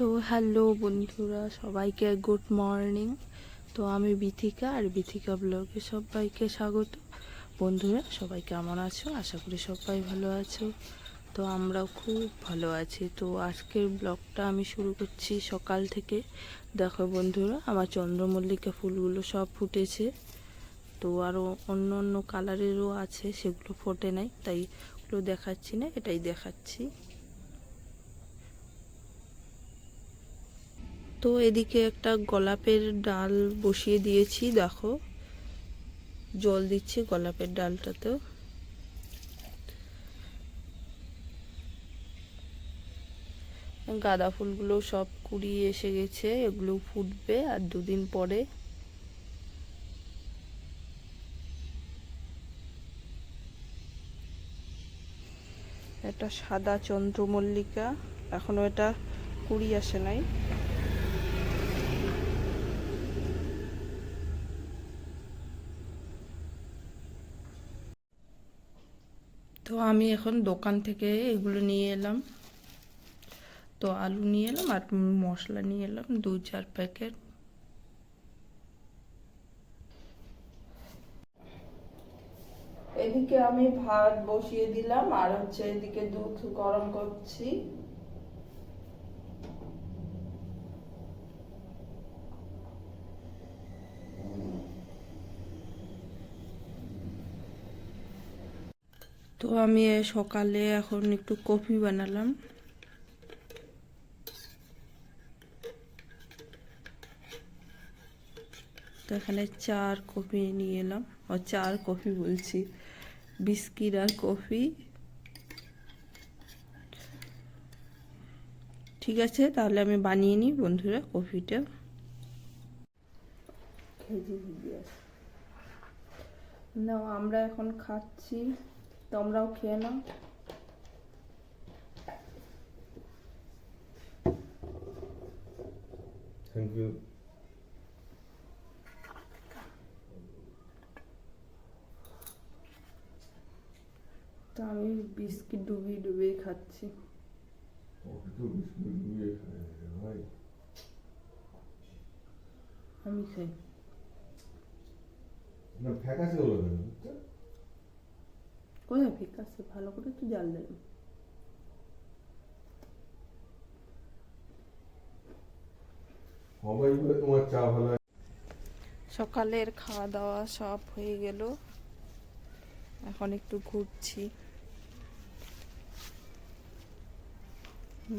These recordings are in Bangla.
তো হ্যালো বন্ধুরা, সবাইকে গুড মর্নিং। তো আমি বিথিকা আর বিথিকা ব্লগে সবাইকে স্বাগত। বন্ধুরা, সবাই কেমন আছো? আশা করি সবাই ভালো আছো। তো আমরাও খুব ভালো আছি। তো আজকের ব্লগটা আমি শুরু করছি সকাল থেকে। দেখো বন্ধুরা, আমার চন্দ্রমল্লিকা ফুলগুলো সব ফুটেছে। তো আরও অন্য অন্য কালারেরও আছে, সেগুলো ফোটে নাই, তাই ওগুলো দেখাচ্ছি না, এটাই দেখাচ্ছি। তো এদিকে একটা গোলাপের ডাল বসিয়ে দিয়েছি, দেখো। জল দিচ্ছি গোলাপের ডালটাতেও। গাঁদা ফুলগুলো সব কুড়িয়ে এসে গেছে, এগুলো ফুটবে আর দুদিন পরে। এটা সাদা চন্দ্রমল্লিকা, এখনও এটা কুড়ি আসে নাই। তো আমি এখন দোকান থেকে এগুলো নিয়ে এলাম। তো আলু নিয়ে এলাম আর মশলা নিয়ে এলাম দু চার প্যাকেট। এদিকে আমি ভাত বসিয়ে দিলাম আর হচ্ছে এদিকে দুধ গরম করছি। তো আমি সকালে এখন একটু কফি বানালাম। তো এখানে চার কফি নিয়ে এলাম। ও, চার কফি বলছি। বিস্কিট আর কফি। ঠিক আছে, তাহলে আমি বানিয়ে নিই বন্ধুরা কফিটা। না আমরা এখন খাচ্ছি। তোমরাও খেয়ে নাও। থ্যাংক ইউ তো আমি বিস্কিট ডুবিয়ে ডুবিয়ে খাচ্ছি। আমি খাই। না হলো কেন? কোথায় ঠিক আছে? ভালো করে একটু জাল দেবে সবাই বলে তোমার চা ভালো সকালের খাওয়া দাওয়া সব হয়ে গেল। এখন একটু ঘুরছি।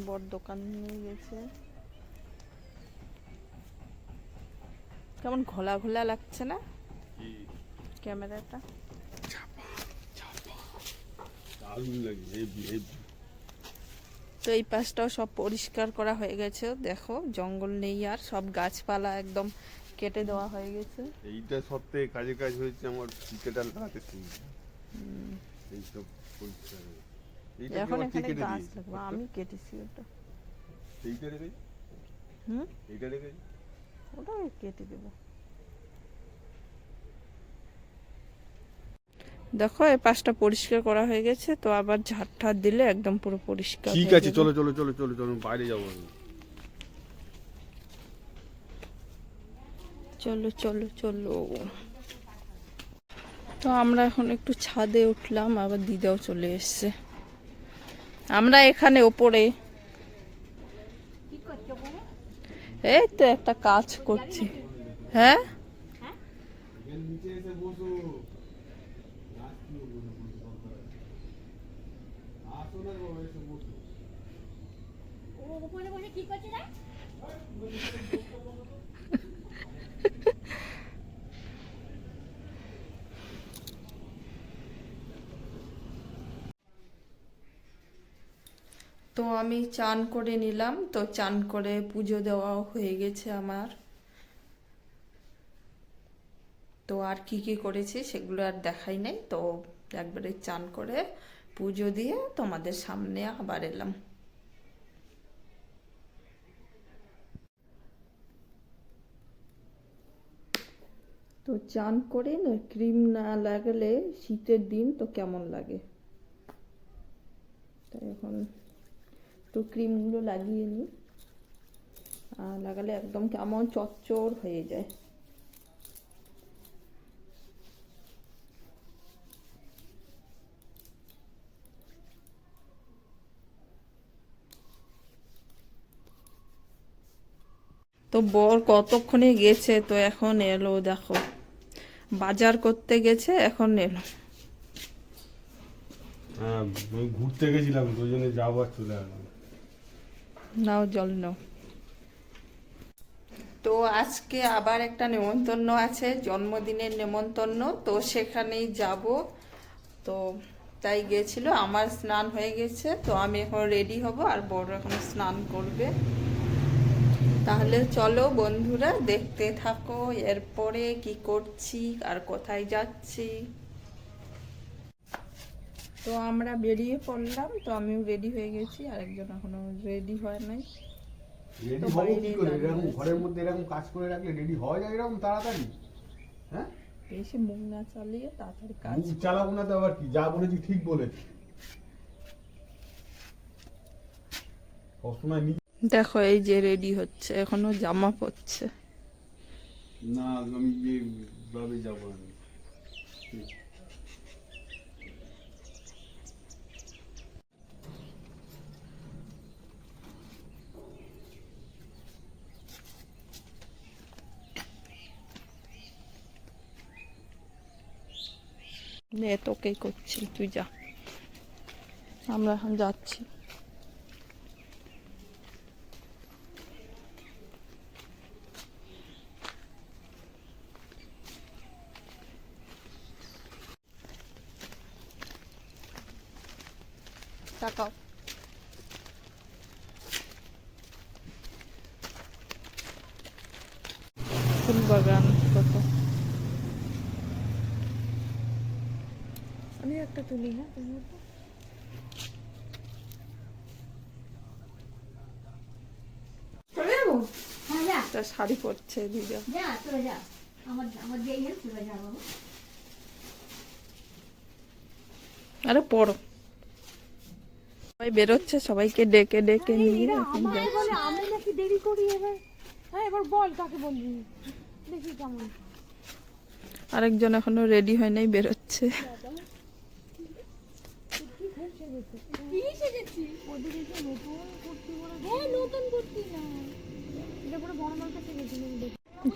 বড় দোকান নিয়ে গেছে। কেমন ঘোলা ঘোলা লাগছে না? ক্যামেরাটা? দারুণ লাগে হেভি হেভি তো এই পাশটাও সব পরিষ্কার করা হয়ে গেছে দেখো জঙ্গল নেই আর সব গাছপালা একদম কেটে দেওয়া হয়ে গেছে। এইটা সব কাজে কাজ হয়েছে আমার ক্রিকেটার লাগাতে শুনি এইসব পরিষ্কার। এখন এখানে গাছ? লাগবে। আমি কেটেছি ওটা। এইটা রেখে হুম? এইটা রেখে ওটা কেটে দেব। দেখো এই পাশটা পরিষ্কার করা হয়ে গেছে তো আবার ঝাড় দিলে একদম পুরো পরিষ্কার ঠিক আছে চলো চলো চলো চলো চলো বাইরে যাব চলো চলো চলো। তো আমরা এখন একটু ছাদে উঠলাম আবার দিদাও চলে এসছে। আমরা এখানে ওপরে। এই তো একটা কাজ করছি। হ্যাঁ নিচে এসে বসো আসো না বাবা এসে বসো তো আমি চান করে নিলাম, তো চান করে পুজো দেওয়াও হয়ে গেছে আমার। তো আর কি কি করেছি সেগুলো আর দেখাই নাই, তো একবারে চান করে পুজো দিয়ে তোমাদের সামনে আবার এলাম। তো চান করে না ক্রিম না লাগালে শীতের দিন তো কেমন লাগে? তাই এখন একটু ক্রিমগুলো লাগিয়ে নিই। আহ, লাগালে একদম কেমন চচ্চর হয়ে যায়। তো বর কতক্ষণে গেছে তো এখন এলো দেখো। বাজার করতে গেছে এখন এলো। হ্যাঁ ঘুরতে গেছিলাম দুজনে যাব চলে নাও জল নাও। তো আজকে আবার একটা নেমন্তন্ন আছে জন্মদিনের নেমন্তন্ন তো সেখানেই যাব। তো তাই গেছিল আমার স্নান হয়ে গেছে তো আমি এখন রেডি হব আর বড় এখন স্নান করবে। তাহলে চলো বন্ধুরা দেখতে থাকো এরপরে কি করছি আর কোথায় যাচ্ছি। তো আমরা বেরিয়ে পড়লাম তো আমিও রেডি হয়ে গেছি আর একজন এখনও রেডি হয় নাই। রেডি হব কি করে? এরকম ঘরের মধ্যে এরকম কাজ করে রাখলে রেডি হওয়া যায় এরকম তাড়াতাড়ি? হ্যাঁ? বেশি মুখ না চালিয়ে তাড়াতাড়ি কাজ মুখ চালাবো না তো আবার কি? যা বলেছি ঠিক বলেছি। সবসময় দেখো এই যে রেডি হচ্ছে এখনও জামা পরছে। না আমি যেভাবে যাব আমি নে তোকেই করছি তুই যা। আমরা এখন যাচ্ছি। তাকাও। ফুল বাগান কত? আমি একটা তুলি হ্যাঁ তুমি একটা। চলে যাব? হ্যাঁ একটা শাড়ি পরছে দিদা। যা চলে যা। আমার আমার যেই হেল্প চলে যা বাবু। আরে পড়ো সবাই বেরোচ্ছে সবাইকে ডেকে ডেকে নিয়ে এখন যাচ্ছে। নাকি দেরি করি এবার? হ্যাঁ এবার বল কাকে বলবি? দেখি কেমন। আরেকজন এখনও রেডি হয় নাই বেরোচ্ছে।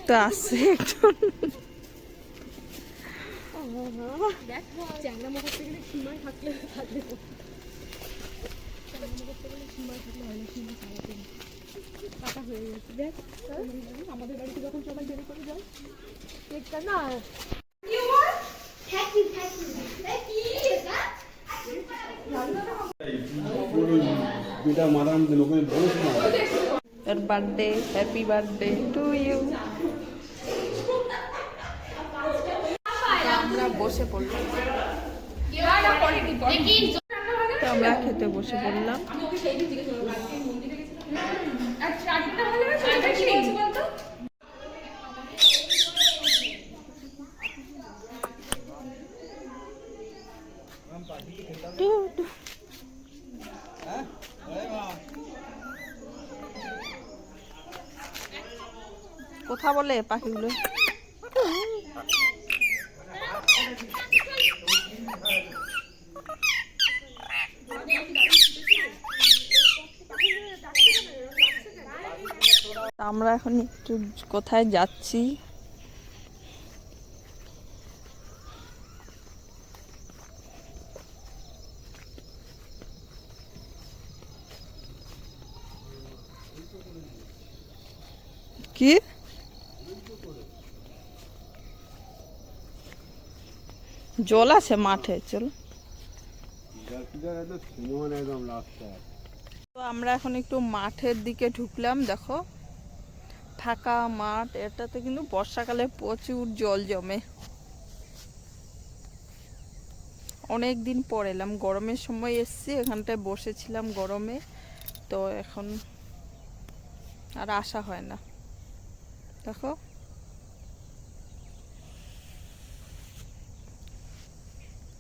তো আসছে একজন। দেখ চ্যাংরা গেলে সীমায় থাকলে থাকলে চ্যাংরা মুখ করতে গেলে সীমায় থাকলে হয় না সীমা সারাতে আমাদের বাড়িতে সবাই বের করে যায় বলিস না তোর birthday happy birthday to you আমরা বসে পড়লাম তো আমরা খেতে বসে পড়লাম। কথা বলে পাখিগুলো। আমরা এখন একটু কোথায় যাচ্ছি? কি? জল আছে মাঠে, চলো। তো আমরা এখন একটু মাঠের দিকে ঢুকলাম, দেখো। ফাঁকা মাঠ এটাতে কিন্তু বর্ষাকালে প্রচুর জল জমে। অনেক দিন পর এলাম গরমের সময় এসছি এখানটায় বসেছিলাম গরমে তো এখন আর আসা হয় না। দেখো।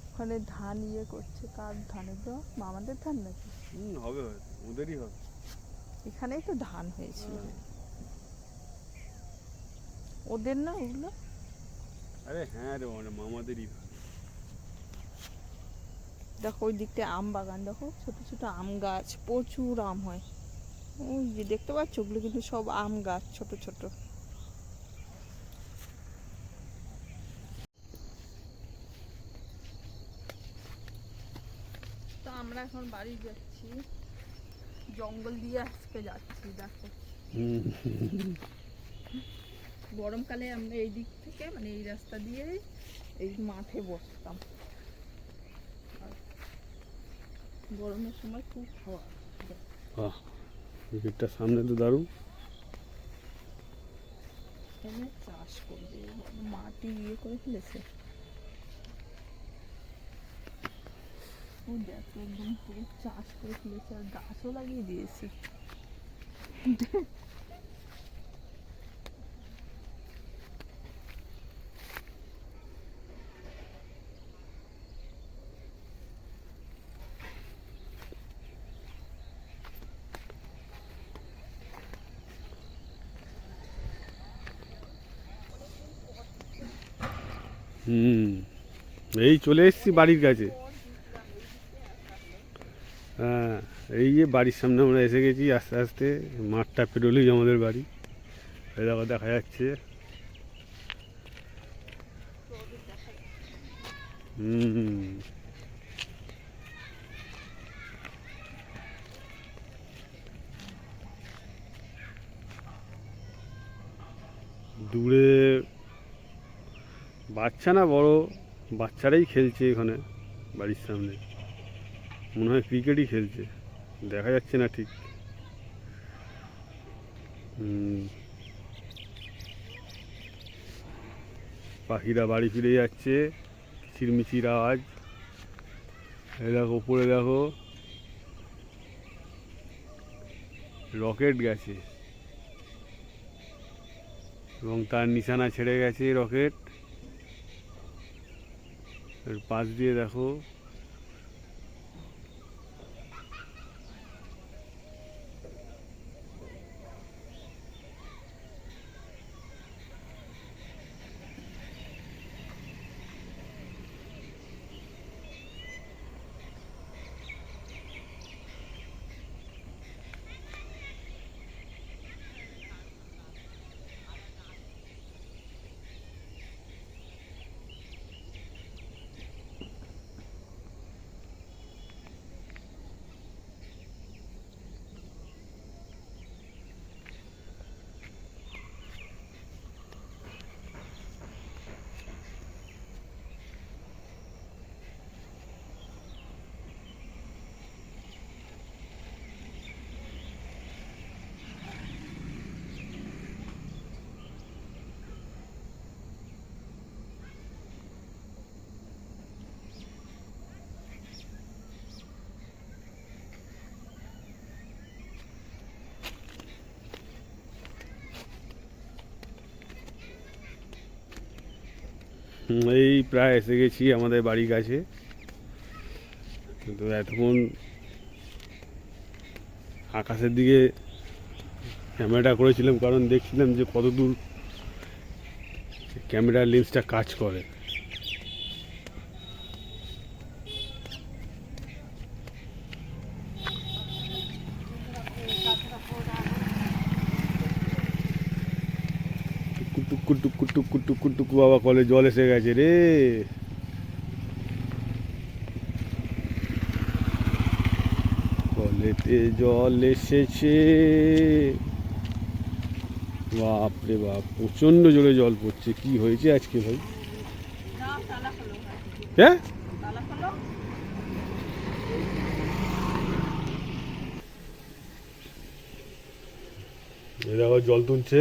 ওখানে ধান ইয়ে করছে কার ধানের তো? মামাদের ধান নাকি? হবে ওদেরই হবে। এখানেই তো ধান হয়েছিল। ওদের না ওগুলো আরে হ্যাঁ রে মানে মামাদেরই দেখো ওই দিকটা আম বাগান দেখো ছোট ছোট আম গাছ প্রচুর আম হয়। ওই যে দেখতে পাচ্ছ ওগুলো কিন্তু সব আম গাছ ছোট ছোট। তো আমরা এখন বাড়ি যাচ্ছি। জঙ্গল দিয়ে আজকে যাচ্ছি দেখো। গরমকালে আমরা এই দিক থেকে মানে এই রাস্তা দিয়ে এই মাঠে বসতাম। গরমের সময় খুব হাওয়া। বাহ সামনে তো দারুণ। এখানে চাষ করবে মাটি ইয়ে করে ফেলেছে। ও দেখো একদম পুরো চাষ করে ফেলেছে আর গাছও লাগিয়ে দিয়েছে। হুম। এই চলে এসেছি বাড়ির কাছে। হ্যাঁ এই যে বাড়ির সামনে আমরা এসে গেছি, আস্তে আস্তে মাঠটা পেরোলেই আমাদের বাড়ি। দেখো, দেখা যাচ্ছে। হুম। দূরে বাচ্চা না বড়, বাচ্চারাই খেলছে এখানে বাড়ির সামনে। মনে হয় ক্রিকেটই খেলছে, দেখা যাচ্ছে না ঠিক। পাখিরা বাড়ি ফিরে যাচ্ছে, চিরমিচির আওয়াজ। এই দেখো, উপরে দেখো। রকেট গেছে। এবং তার নিশানা ছেড়ে গেছে রকেট। পাশ দিয়ে দেখো। এই প্রায় এসে গেছি আমাদের বাড়ির কাছে। কিন্তু এতক্ষণ আকাশের দিকে ক্যামেরাটা করেছিলাম, কারণ দেখছিলাম যে কত দূর ক্যামেরার লেন্সটা কাজ করে। টুকু টুকু টুকু টুকু টুকু বাবা কলে জল এসে গেছে রে। কলেতে জল এসেছে। বাপরে বাপ প্রচণ্ড জোরে জল পড়ছে। কি হয়েছে আজকে ভাই? হ্যাঁ? দেখো জল তুলছে।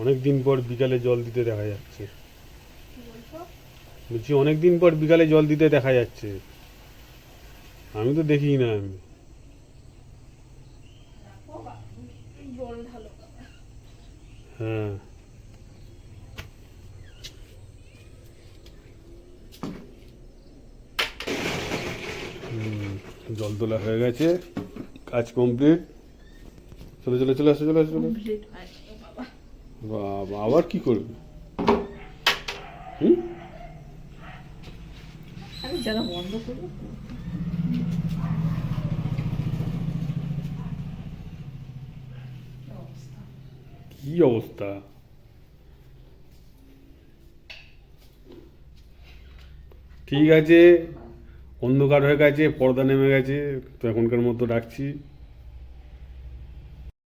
অনেক দিন পর বিকালে জল দিতে দেখা যাচ্ছে। বলছি? অনেক দিন পর বিকালে জল দিতে দেখা যাচ্ছে। আমি তো দেখি না আমি। হ্যাঁ। জল তোলা হয়ে গেছে। কাজ কমপ্লিট? চলে চলে চলে আসো চলে আসো চলে বাবা আবার কি করবে? হুম? যারা বন্ধ করব। কি অবস্থা? ঠিক আছে। অন্ধকার হয়ে গেছে পর্দা নেমে গেছে তো এখনকার মতো রাখছি।